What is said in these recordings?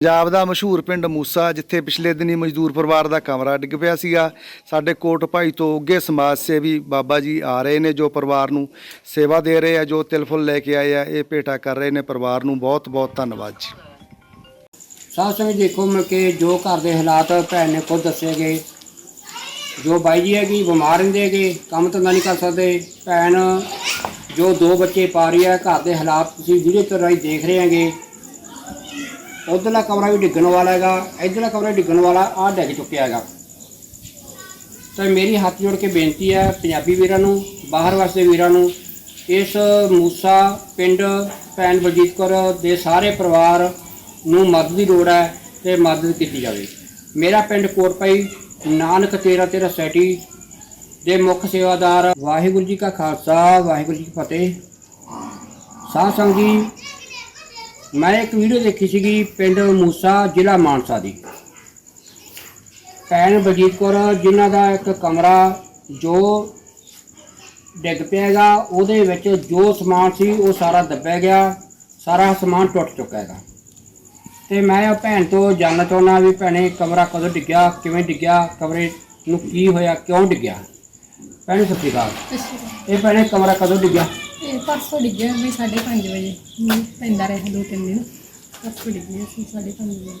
ਪੰਜਾਬ ਦਾ ਮਸ਼ਹੂਰ ਪਿੰਡ ਮੂਸਾ, ਜਿੱਥੇ ਪਿਛਲੇ ਦਿਨੀ ਮਜ਼ਦੂਰ ਪਰਿਵਾਰ ਦਾ ਕਮਰਾ ਡਿੱਗ ਪਿਆ ਸੀਗਾ। ਸਾਡੇ ਕੋਟ ਭਾਈ ਤੋਂ ਉੱਗੇ ਸਮਾਜ ਸੇਵੀ ਬਾਬਾ ਜੀ ਆ ਰਹੇ ਨੇ, ਜੋ ਪਰਿਵਾਰ ਨੂੰ ਸੇਵਾ ਦੇ ਰਹੇ ਆ, ਜੋ ਤਿਲਫੁਲ ਲੈ ਕੇ ਆਏ ਆ, ਇਹ ਭੇਟਾ ਕਰ ਰਹੇ ਨੇ। ਪਰਿਵਾਰ ਨੂੰ ਬਹੁਤ ਬਹੁਤ ਧੰਨਵਾਦ ਜੀ। ਸਾਧ ਸੰਗਤ ਦੇਖੋ ਮਿਲ ਕਿ ਜੋ ਘਰ ਦੇ ਹਾਲਾਤ ਭੈਣ ਨੇ ਖੁਦ ਦੱਸੇ ਗਏ। ਜੋ ਬਾਈ ਜੀ ਹੈਗੀ, ਬਿਮਾਰ ਰਹਿੰਦੇ ਹੈਗੇ, ਕੰਮ ਧੰਦਾ ਨਹੀਂ ਕਰ ਸਕਦੇ। ਭੈਣ, ਜੋ ਦੋ ਬੱਚੇ ਪਾ ਰਹੀ ਹੈ ਘਰ ਦੇ ਹਾਲਾਤ ਤੁਸੀਂ ਵੀਡੀਓ ਤੇ ਰਾਹੀਂ ਦੇਖ ਰਹੇ ਹੈਗੇ। ਉਧਰਲਾ ਕਮਰਾ ਵੀ ਡਿੱਗਣ ਵਾਲਾ ਹੈਗਾ, ਇਧਰਲਾ ਕਮਰਾ ਡਿੱਗਣ ਵਾਲਾ, ਆਹ ਡਿੱਗ ਚੁੱਕਿਆ ਹੈਗਾ। ਤਾਂ ਮੇਰੀ ਹੱਥ ਜੋੜ ਕੇ ਬੇਨਤੀ ਹੈ ਪੰਜਾਬੀ ਵੀਰਾਂ ਨੂੰ, ਬਾਹਰ ਵਸਦੇ ਵੀਰਾਂ ਨੂੰ, ਇਸ ਮੂਸਾ ਪਿੰਡ ਭੈਣ ਬਲਜੀਤ ਕੌਰ ਦੇ ਸਾਰੇ ਪਰਿਵਾਰ ਨੂੰ ਮਦਦ ਦੀ ਲੋੜ ਹੈ ਤੇ ਮਦਦ ਕੀਤੀ ਜਾਵੇ। ਮੇਰਾ ਪਿੰਡ ਕੋਟਪਈ, ਨਾਨਕ ਤੇਰਾ ਤੇਰਾ ਸੈਟੀ ਦੇ ਮੁੱਖ ਸੇਵਾਦਾਰ, ਵਾਹਿਗੁਰੂ ਜੀ ਕਾ ਖਾਲਸਾ, ਵਾਹਿਗੁਰੂ ਜੀ ਕੀ ਫਤਿਹ। ਸਾਧ ਸੰਗਤ ਜੀ ਮੈਂ ਇੱਕ ਵੀਡੀਓ ਦੇਖੀ ਸੀਗੀ ਪਿੰਡ ਮੂਸਾ ਜ਼ਿਲ੍ਹਾ ਮਾਨਸਾ ਦੀ। ਭੈਣ ਬਲਜੀਤ ਕੌਰ ਜਿਨ੍ਹਾਂ ਦਾ ਇੱਕ ਕਮਰਾ ਜੋ ਡਿੱਗ ਪਿਆ ਹੈਗਾ ਉਹਦੇ ਵਿੱਚ ਜੋ ਸਮਾਨ ਸੀ ਉਹ ਸਾਰਾ ਦੱਬਿਆ ਗਿਆ ਸਾਰਾ ਸਮਾਨ ਟੁੱਟ ਚੁੱਕਾ ਹੈਗਾ। ਤੇ ਮੈਂ ਉਹ ਭੈਣ ਤੋਂ ਜਾਣਨਾ ਚਾਹੁੰਦਾ ਵੀ ਭੈਣੇ ਕਮਰਾ ਕਦੋਂ ਡਿੱਗਿਆ ਕਿਵੇਂ ਡਿੱਗਿਆ ਕਮਰੇ ਨੂੰ ਕੀ ਹੋਇਆ ਕਿਉਂ ਡਿੱਗਿਆ? ਭੈਣੇ ਸਤਿ ਸ਼੍ਰੀ ਅਕਾਲ। ਇਹ ਭੈਣੇ ਕਮਰਾ ਕਦੋਂ ਡਿੱਗਿਆ? ਇਹ ਪਰਸੋਂ ਡਿੱਗਿਆ ਵੀ 5:30 ਵਜੇ। ਮੀਂਹ ਪੈਂਦਾ ਰਿਹਾ ਦੋ ਤਿੰਨ ਦਿਨ। ਪਰਸੋਂ ਡਿੱਗਿਆ ਸੀ 5:30 ਵਜੇ।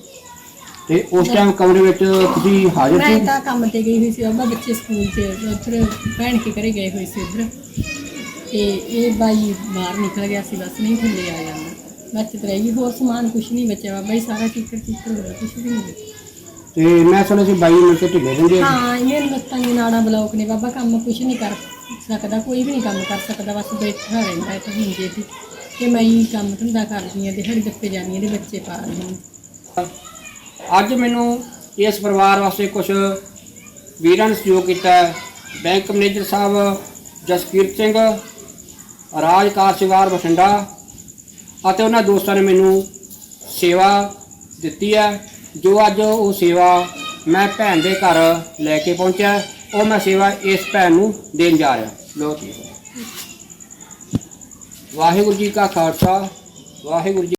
ਤੇ ਉਸ ਟਾਈਮ ਕਮਰੇ ਵਿੱਚ ਤੁਸੀਂ ਹਾਜ਼ਰ ਮੈਂ ਸੀ ਤਾਂ ਕੰਮ ਤੇ ਗਈ ਹੋਈ ਸੀ ਅੱਬਾ ਬੱਚੇ ਸਕੂਲ 'ਚ ਉੱਧਰ ਭੈਣ ਕੇ ਘਰੇ ਗਏ ਹੋਏ ਸੀ ਉੱਧਰ। ਤੇ ਇਹ ਬਾਈ ਬਾਹਰ ਨਿਕਲ ਗਿਆ ਸੀ ਬਸ ਨਹੀਂ ਥੱਲੇ ਆ ਜਾਂਦਾ। ਬਚਤ ਰਹਿ ਗਈ ਹੋਰ ਸਮਾਨ ਕੁਝ ਨਹੀਂ ਬਚਿਆ ਵਾ। ਬਾਈ ਸਾਰਾ ਟਿਕਟ ਟਿਕਟ ਹੋ ਗਿਆ ਕੁਝ ਵੀ ਨਹੀਂ ਬਚਿਆ। ਤੇ ਮੈਂ ਸੁਣਿਆ ਸੀ ਬਾਈ ਮਿਲ ਕੇ ਢਿੱਲੇ ਰਹਿੰਦੇ ਆ। ਹਾਂ ਇਹਨੇ ਲੱਤਾਂ ਦੀ ਨਾੜਾਂ ਬਲੌਕ ਨੇ। ਬਾਬਾ ਕੰਮ ਕੁਝ ਨਹੀਂ ਕਰ ਸਕਦਾ, ਕੋਈ ਵੀ ਨਹੀਂ ਕੰਮ ਕਰ ਸਕਦਾ, ਬਸ ਬੈਠਾ ਰਹਿੰਦਾ ਹੈ ਤਾਂ ਹੁੰਦੇ ਕਿ ਮੈਂ ਹੀ ਕੰਮ ਧੰਦਾ ਕਰਦੀ ਹਾਂ, ਦਿਹਾੜੀ ਦੱਪੇ ਜਾਂਦੀ ਹਾਂ ਤੇ ਬੱਚੇ ਪਾ ਰਹੀ ਹਾਂ। ਅੱਜ ਮੈਨੂੰ ਇਸ ਪਰਿਵਾਰ ਵਾਸਤੇ ਕੁਝ ਵੀਰਾਂ ਨੇ ਸਹਿਯੋਗ ਕੀਤਾ ਹੈ। ਬੈਂਕ ਮੈਨੇਜਰ ਸਾਹਿਬ ਜਸਕੀਰਤ ਸਿੰਘ, ਰਾਜ ਕਾਰਜਵਾਰ ਬਠਿੰਡਾ, ਅਤੇ ਉਹਨਾਂ ਦੋਸਤਾਂ ਨੇ ਮੈਨੂੰ ਸੇਵਾ ਦਿੱਤੀ ਹੈ। ਜੋ ਅੱਜ ਉਹ ਸੇਵਾ ਮੈਂ ਭੈਣ ਦੇ ਘਰ ਲੈ ਕੇ ਪਹੁੰਚਿਆ ਉਹ ਮੈਂ ਸੇਵਾ ਇਸ ਭੈਣ ਨੂੰ ਦੇਣ ਜਾ ਰਿਹਾ। ਲੋ ਜੀ। ਵਾਹਿਗੁਰੂ ਜੀ ਕਾ ਖਾਲਸਾ, ਵਾਹਿਗੁਰੂ ਜੀ